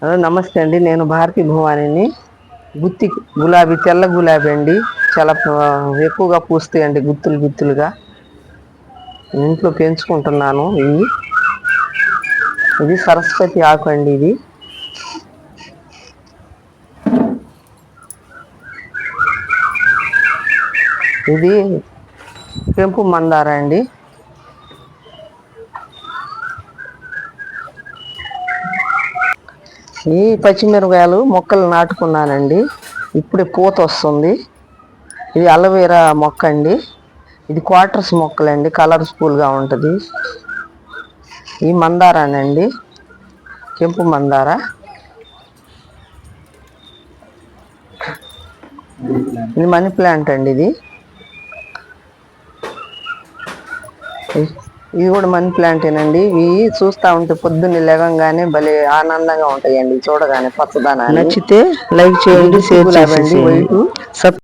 Hello నమస్తే అండి. నేను భారతి భవానిని. గుత్తి గులాబీ తెల్ల గులాబీ అండి. చాలా ఎక్కువగా పూస్తాయండి గుత్తులు గుత్తులుగా. ఇంట్లో పెంచుకుంటున్నాను ఇవి. ఇది సరస్వతి ఆకు అండి ఇది. ఇది పెంపు మందార అండి. ఈ పచ్చిమిరపకాయలు మొక్కలు నాటుకున్నానండి. ఇప్పుడే పూత వస్తుంది. ఇది అలవేరా మొక్క అండి. ఇది క్వార్టర్స్ మొక్కలండి. కలర్ఫుల్గా ఉంటుంది. ఈ మందారానండి. కెంపు మందార. ఇది మనీ ప్లాంట్ అండి ఇది. ఇది కూడా మనీ ప్లాంటేనండి ఇవి చూస్తా ఉంటే పొద్దున్నే లేవగానే భలే ఆనందంగా ఉంటాయండి చూడగానే పచ్చదనాన్ని. నచ్చితే లైక్ చేయండి షేర్ చేయండి వైట్.